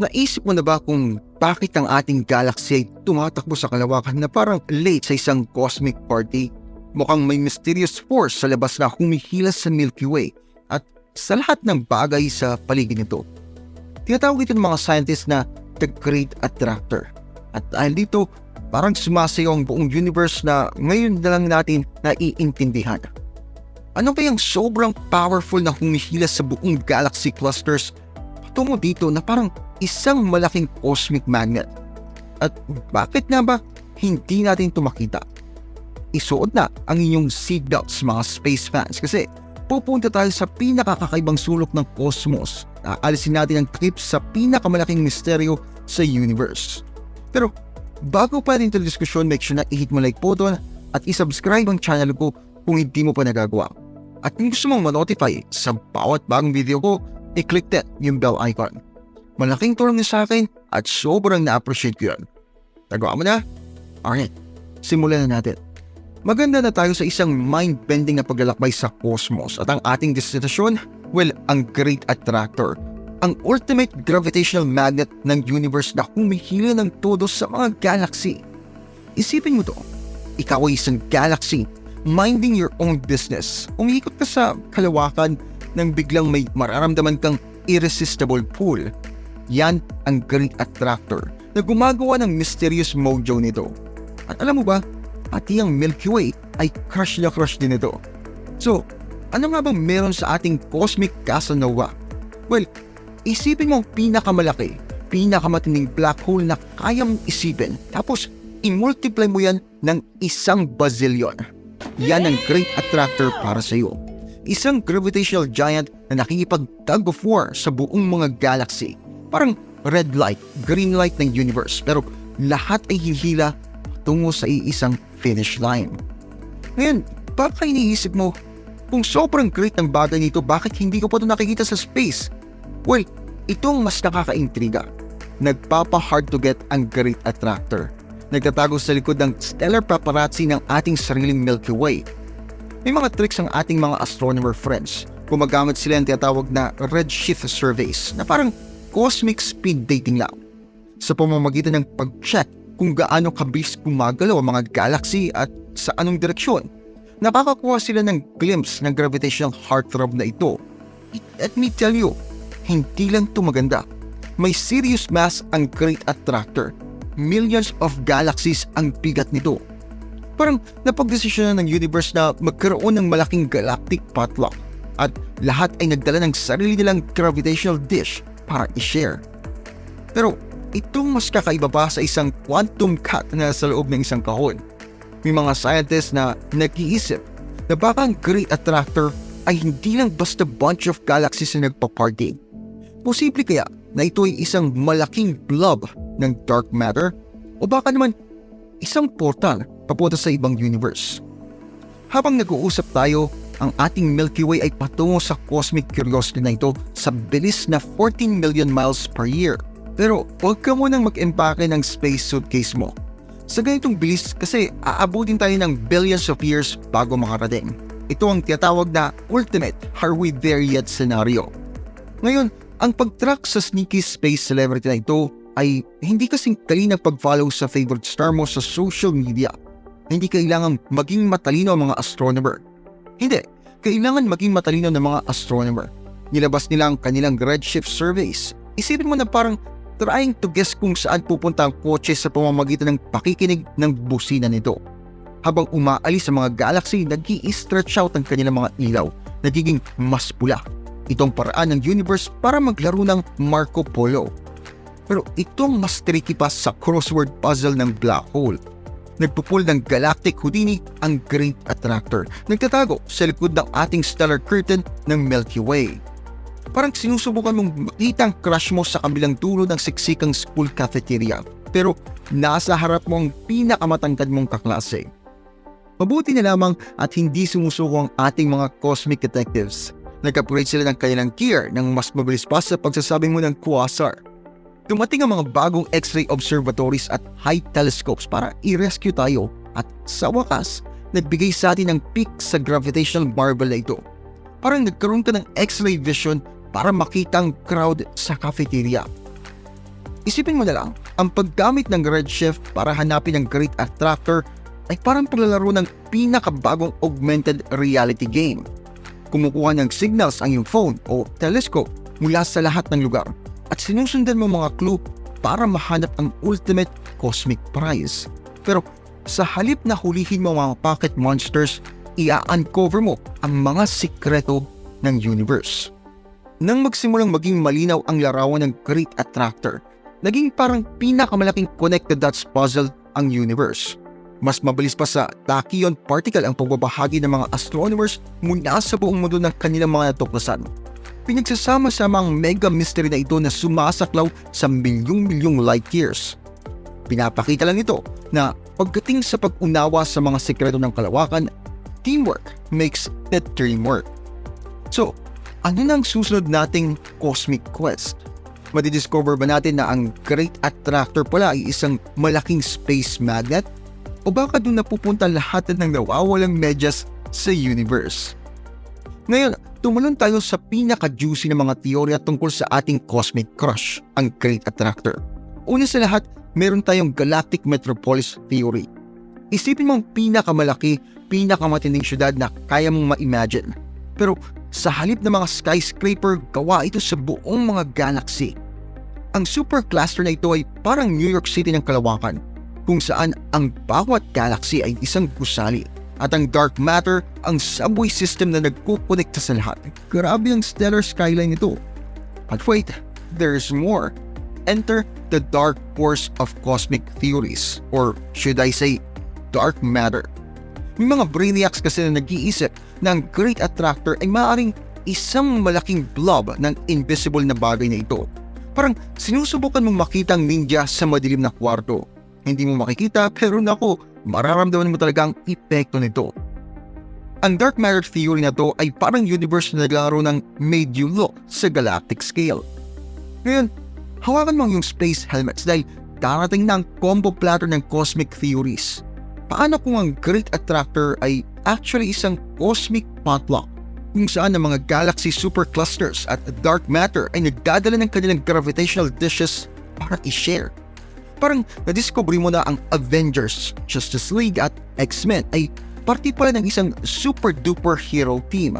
Naisip mo na ba kung bakit ang ating galaxy ay tumatakbo sa kalawakan na parang late sa isang cosmic party? Mukhang may mysterious force sa labas na humihilas sa Milky Way at sa lahat ng bagay sa paligid nito. Tinatawag ito ng mga scientists na the Great Attractor. At dahil dito, parang sumasayaw ang buong universe na ngayon na lang natin naiintindihan. Ano ba yung sobrang powerful na humihilas sa buong galaxy clusters patungo dito na parang isang malaking cosmic magnet? At bakit nga ba hindi natin ito makita? Isuot na ang inyong seatbelts mga space fans kasi pupunta tayo sa pinakakakaibang sulok ng cosmos. Aalisin natin ang trip sa pinakamalaking misteryo sa universe. Pero bago pa rin ito diskusyon, make sure na i-hit mo like button at i-subscribe ang channel ko kung hindi mo pa nagagawa. At kung gusto mong ma-notify sa bawat bagong video ko, i-click that yung bell icon. Malaking tulong niyo sa akin at sobrang na-appreciate ko yun. Nagawa mo na? Alright, simulan na natin. Maganda na tayo sa isang mind-bending na paglalakbay sa cosmos at ang ating destinasyon, well, ang Great Attractor. Ang ultimate gravitational magnet ng universe na humihila ng todo sa mga galaxy. Isipin mo to, ikaw ay isang galaxy, minding your own business. Umiikot ka sa kalawakan nang biglang may mararamdaman kang irresistible pull. Yan ang Great Attractor na gumagawa ng mysterious mojo nito. At alam mo ba, pati ang Milky Way ay crush na crush din ito. So, ano nga bang meron sa ating cosmic Casanova? Well, isipin mo ang pinakamalaki, pinakamatinding black hole na kayang isipin. Tapos, i-multiply mo yan ng isang bazillion. Yan ang great attractor para sa iyo. Isang gravitational giant na nakikipag-tug of war sa buong mga galaxy. Parang red light, green light ng universe. Pero lahat ay hihila tungo sa iisang finish line. Ngayon, baka iniisip mo, kung sobrang great ng bagay nito, bakit hindi ko pa ito nakikita sa space? Well, ito ang mas nakakaintriga. Nagpapa-hard to get ang Great Attractor. Nagtatago sa likod ng stellar paparazzi ng ating sariling Milky Way. May mga tricks ang ating mga astronomer friends. Gumagamit sila ng tinatawag na redshift surveys na parang cosmic speed dating lang. Sa pamamagitan ng pag-check kung gaano kabilis gumagalaw ang mga galaxy at sa anong direksyon. Nakakakuha sila ng glimpse ng gravitational heartthrob na ito. Let me tell you, hindi lang ito maganda. May serious mass ang Great Attractor. Millions of galaxies ang bigat nito. Parang napagdesisyonan ng universe na magkaroon ng malaking galactic potluck at lahat ay nagdala ng sarili nilang gravitational dish para i-share. Pero Itong mas kakaiba pa sa isang quantum cut na sa loob ng isang kahon. May mga scientists na nag-iisip na baka ang Great Attractor ay hindi lang basta bunch of galaxies na nagpa-party. Posible kaya na ito ay isang malaking blob ng dark matter o baka naman isang portal papunta sa ibang universe. Habang nag-uusap tayo, ang ating Milky Way ay patungo sa cosmic curiosity na ito sa bilis na 14 million miles per year – pero huwag ka munang mag-empake ng space suitcase mo. Sa ganitong bilis kasi aabutin tayo ng billions of years bago makarating. Ito ang tinatawag na ultimate are we there yet scenario. Ngayon, ang pag-track sa sneaky space celebrity na ito ay hindi kasing kali pag-follow sa favorite star mo sa social media. Hindi kailangan maging matalino ang mga astronomer. Hindi, kailangan maging matalino ng mga astronomer. Nilabas nila ang kanilang redshift surveys. Isipin mo na parang trying to guess kung saan pupunta ang kotse sa pamamagitan ng pakikinig ng busina nito. Habang umaalis sa mga galaxy, nag stretch out ang kanilang mga ilaw, nagiging mas pula. Itong paraan ng universe para maglaro ng Marco Polo. Pero itong mas tricky pa sa crossword puzzle ng black hole. Nagpupul ng galactic Houdini ang Great Attractor. Nagtatago sa likod ng ating stellar curtain ng Milky Way Parang sinusubukan mong makita ang crush mo sa kabilang dulo ng siksikang school cafeteria. Pero nasa harap mo ang pinakamatangkad mong kaklase. Mabuti na lamang at hindi sumusuko ang ating mga cosmic detectives. Nag-upgrade sila ng kanilang gear ng mas mabilis pa sa pagsasabi mo ng quasar. Dumating ang mga bagong X-ray observatories at high telescopes para i-rescue tayo at sa wakas, nagbigay sa atin ng peak sa gravitational marble na ito. Parang nagkaroon ka ng X-ray vision para makita ang crowd sa cafeteria. Isipin mo na lang, ang paggamit ng redshift para hanapin ang Great Attractor ay parang paglalaro ng pinakabagong augmented reality game. Kumukuha ng signals ang iyong phone o telescope mula sa lahat ng lugar at sinusundan mo mga clue para mahanap ang ultimate cosmic prize. Pero sa halip na hulihin mo mga pocket monsters, ia-uncover mo ang mga sikreto ng universe. Nang magsimulang maging malinaw ang larawan ng Great Attractor, naging parang pinakamalaking connected dots puzzle ang universe. Mas mabilis pa sa tachyon particle ang pagbabahagi ng mga astronomers mula sa buong mundo ng kanilang mga natuklasan. Pinagsasama-sama ang mega mystery na ito na sumasaklaw sa milyong-milyong light years. Pinapakita lang ito na pagdating sa pag-unawa sa mga sekreto ng kalawakan, teamwork makes the dream work. So, ano nang susunod nating cosmic quest? Madidiscover ba natin na ang Great Attractor pala ay isang malaking space magnet? O baka doon napupunta lahat ng nawawalang medyas sa universe? Ngayon, tumalon tayo sa pinaka-juicy ng mga teorya tungkol sa ating cosmic crush, ang Great Attractor. Una sa lahat, meron tayong Galactic Metropolis Theory. Isipin mong pinakamalaki, pinakamatinding syudad na kaya mong ma-imagine. Pero sa halip ng mga skyscraper, gawa ito sa buong mga galaxy. Ang supercluster na ito ay parang New York City ng kalawakan, kung saan ang bawat galaxy ay isang gusali at ang dark matter ang subway system na nagkukonekta sa lahat. Grabe ang stellar skyline nito. But wait, there's more. Enter the dark force of cosmic theories, or should I say, dark matter. May mga brainiacs kasi na nag-iisip na ang Great Attractor ay maaaring isang malaking blob ng invisible na bagay na ito. Parang sinusubukan mong makita ang ninja sa madilim na kwarto. Hindi mo makikita pero naku, mararamdaman mo talaga ang epekto nito. Ang dark matter theory na to ay parang universe na naglaro ng made you look sa galactic scale. Ngayon, hawakan mo iyong space helmets dahil darating na ang combo platter ng cosmic theories. Paano kung ang Great Attractor ay actually isang cosmic potluck kung saan ang mga galaxy superclusters at dark matter ay nagdadala ng kanilang gravitational dishes para i-share. Parang nadiscover mo na ang Avengers, Justice League at X-Men ay parte pala ng isang super duper hero team.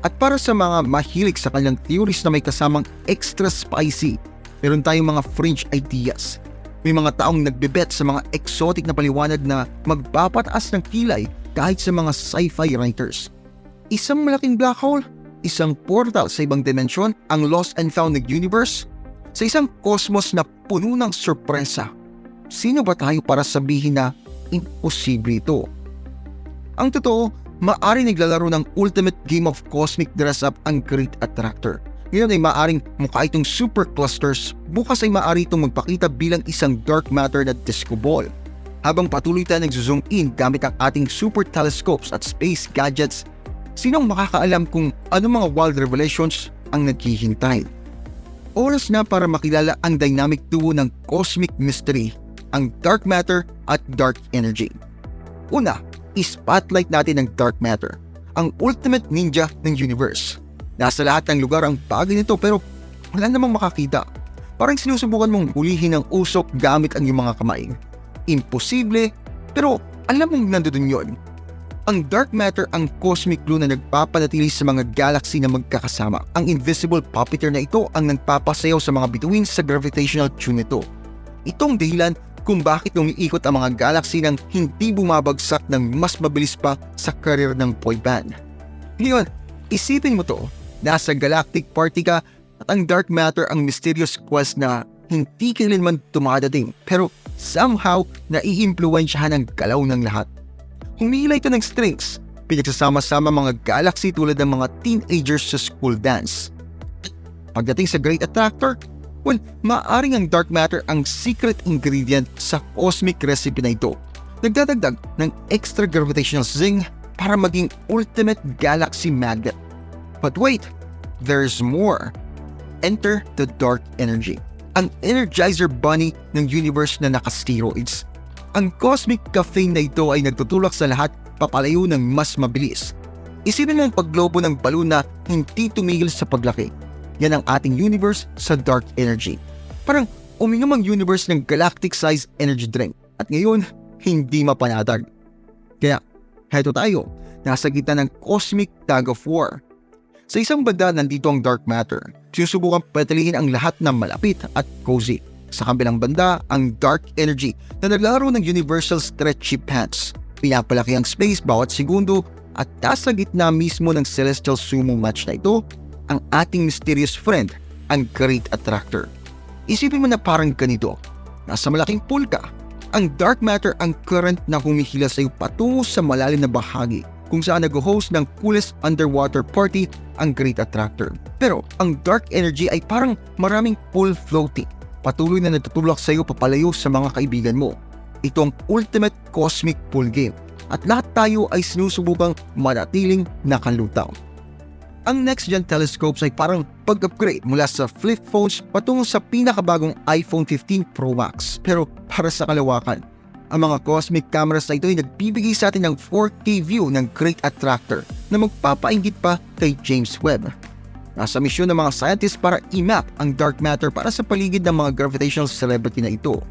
At para sa mga mahilig sa kanilang theories na may kasamang extra spicy, meron tayong mga fringe ideas. May mga taong nagbebet sa mga exotic na paliwanag na magpapataas ng kilay kahit sa mga sci-fi writers. Isang malaking black hole, isang portal sa ibang dimensyon, ang lost and found universe, sa isang cosmos na puno ng sorpresa. Sino ba tayo para sabihin na imposible ito? Ang totoo, maari naglalaro ng ultimate game of cosmic dress-up ang Great Attractor. Ngayon ay maaring mukha itong super clusters, bukas ay maaari itong magpakita bilang isang dark matter na disco ball. Habang patuloy tayo nagzoom in gamit ang ating super telescopes at space gadgets, sinong makakaalam kung ano mga wild revelations ang naghihintay? Oras na para makilala ang dynamic duo ng cosmic mystery, ang dark matter at dark energy. Una, i-spotlight natin ang dark matter, ang ultimate ninja ng universe. Nasa lahat ng lugar ang bagay nito pero wala namang makakita. Parang sinusubukan mong hulihin ang usok gamit ang iyong mga kamay. Imposible, pero alam mong nandoon yon. Ang dark matter ang cosmic glue na nagpapanatili sa mga galaxy na magkakasama. Ang invisible puppeteer na ito ang nagpapasayaw sa mga bituin sa gravitational tune nito. Itong dahilan kung bakit umiikot ang mga galaxy nang hindi bumabagsak ng mas mabilis pa sa karir ng boy band. Ngayon, isipin mo to, nasa galactic party ka at ang dark matter ang mysterious quest na hindi kailanman tumadating pero somehow naiimpluwensyahan ang galaw ng lahat. Humila ito ng strings, pinagsasama-sama mga galaxy tulad ng mga teenagers sa school dance. Pagdating sa Great Attractor, well, maaring ang dark matter ang secret ingredient sa cosmic recipe na ito. Nagdadagdag ng extra gravitational zing para maging ultimate galaxy magnet. But wait, there's more. Enter the dark energy. Ang energizer bunny ng universe na naka-steroids. Ang cosmic caffeine na ito ay nagtutulak sa lahat papalayo ng mas mabilis. Isipin ang paglobo ng balon na hindi tumigil sa paglaki. Yan ang ating universe sa dark energy. Parang uminom ang universe ng galactic-sized energy drink at ngayon, hindi mapanatag. Kaya, heto tayo, nasa gitna ng cosmic tug of war. Sa isang banda, nandito ang dark matter. Sinusubukan patalihin ang lahat ng malapit at cozy. Sa kabilang banda, ang dark energy na naglaro ng universal stretchy pants. Pinapalaki ang space bawat segundo at nasa gitna mismo ng celestial sumo match na ito, ang ating mysterious friend, ang Great Attractor. Isipin mo na parang ganito, nasa malaking pool ka. Ang dark matter ang current na humihila sa iyo patungo sa malalim na bahagi kung saan nag-host ng coolest underwater party ang Great Attractor. Pero ang dark energy ay parang maraming pool floating. Patuloy na nagtutulak sa iyo papalayo sa mga kaibigan mo. Ito ang ultimate cosmic pool game at lahat tayo ay sinusubukang manatiling nakalutaw. Ang next-gen telescopes ay parang pag-upgrade mula sa flip phones patungo sa pinakabagong iPhone 15 Pro Max pero para sa kalawakan. Ang mga cosmic cameras na ito ay nagbibigay sa atin ng 4K view ng Great Attractor na magpapainggit pa kay James Webb. Nasa misyon ng mga scientists para i-map ang dark matter para sa paligid ng mga gravitational celebrity na ito.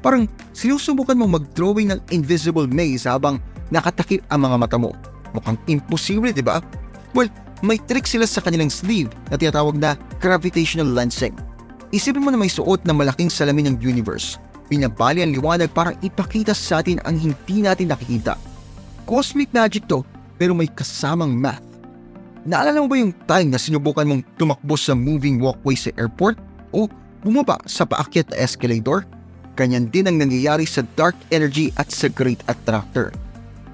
Parang sinusubukan mong mag-drawing ng invisible maze habang nakatakip ang mga mata mo. Mukhang imposible, di ba? Well, may trick sila sa kanilang sleeve na tinatawag na gravitational lensing. Isipin mo na may suot na malaking salamin ng universe. Pinabali ang liwanag para ipakita sa atin ang hindi natin nakikita. Cosmic magic to, pero may kasamang math. Naalala mo ba yung time na sinubukan mong tumakbo sa moving walkway sa airport o bumaba sa paakyat na escalator? Ganyan din ang nangyayari sa dark energy at sa great attractor.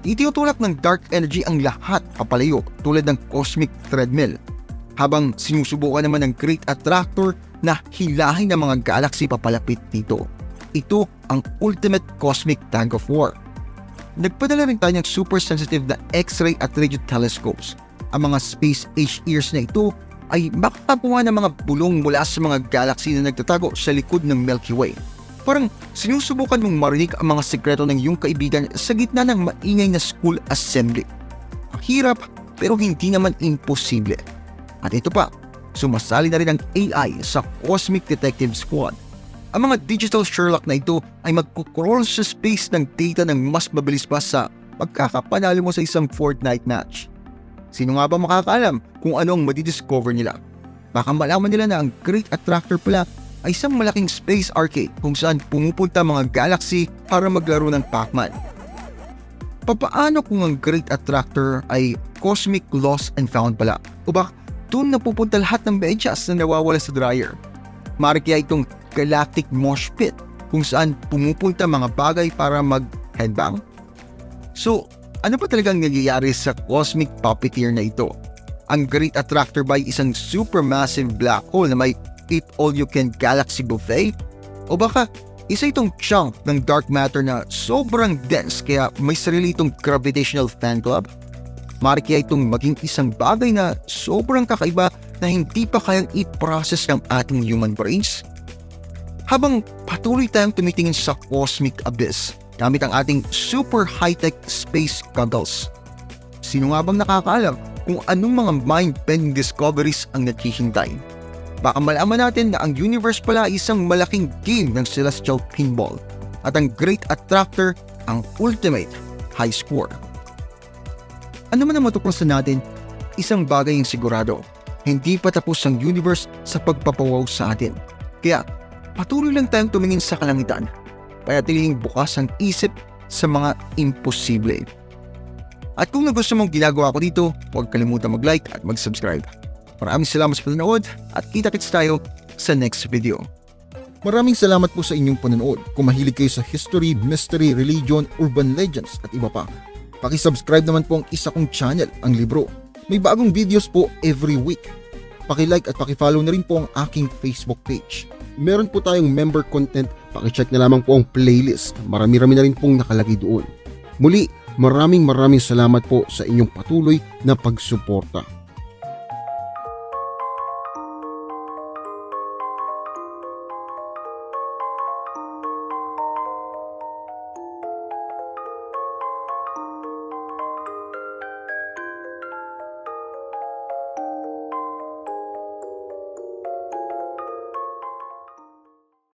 Itiutulak ng dark energy ang lahat papalayo tulad ng cosmic treadmill. Habang sinusubukan naman ng great attractor na hilahin ng mga galaxy papalapit dito. Ito ang ultimate cosmic tug of war. Nagpadala rin tayo ng super sensitive na X-ray at radio telescopes. Ang mga space age ears na ito ay makakakuha ng mga bulong mula sa mga galaxy na nagtatago sa likod ng Milky Way. Parang sinusubukan mong marinig ang mga sekreto ng iyong kaibigan sa gitna ng maingay na school assembly. Hirap pero hindi naman imposible. At ito pa, sumasali na rin ang AI sa Cosmic Detective Squad. Ang mga digital Sherlock na ito ay magkukrol sa space ng data ng mas mabilis pa sa pagkakapanalo mo sa isang Fortnite match. Sino nga ba makakaalam kung ano ang madidiscover nila? Baka malaman nila na ang Great Attractor pala ay isang malaking space arcade kung saan pumupunta mga galaxy para maglaro ng Pac-Man. Papaano kung ang Great Attractor ay cosmic lost and found pala? O ba, doon napupunta lahat ng medyas na nawawala sa dryer? Mari kaya itong galactic mosh pit kung saan pumupunta mga bagay para mag-headbang? So, ano pa talagang nangyayari sa cosmic puppeteer na ito? Ang Great Attractor ba ay isang supermassive black hole na may eat all you can galaxy buffet? O baka isa itong chunk ng dark matter na sobrang dense kaya may sarili itong gravitational fan club? Mari kaya itong maging isang bagay na sobrang kakaiba na hindi pa kayang i-process ng ating human brains? Habang patuloy tayong tumitingin sa cosmic abyss gamit ang ating super high-tech space goggles. Sino nga bang nakakaalam kung anong mga mind-bending discoveries ang naghihintay? Baka malaman natin na ang universe pala ay isang malaking game ng celestial pinball at ang Great Attractor ang ultimate high score. Ano man ang matuklasan natin, isang bagay ang sigurado, hindi pa tapos ang universe sa pagpapawaw sa atin. Kaya patuloy lang tayong tumingin sa kalangitan, payatiling bukas ang isip sa mga imposible. At kung nagustuhan mong ginagawa ko dito, huwag kalimutan mag-like at mag-subscribe. Maraming salamat sa panonood at kita-kits tayo sa next video. Maraming salamat po sa inyong panonood. Kung mahilig kayo sa history, mystery, religion, urban legends at iba pa, pakisubscribe naman po ang isa kong channel, ang Libro. May bagong videos po every week. Pakilike at pakifollow na rin po ang aking Facebook page. Meron po tayong member content, pakicheck na lamang po ang playlist. Marami-rami na rin pong nakalagay doon. Muli, maraming maraming salamat po sa inyong patuloy na pagsuporta.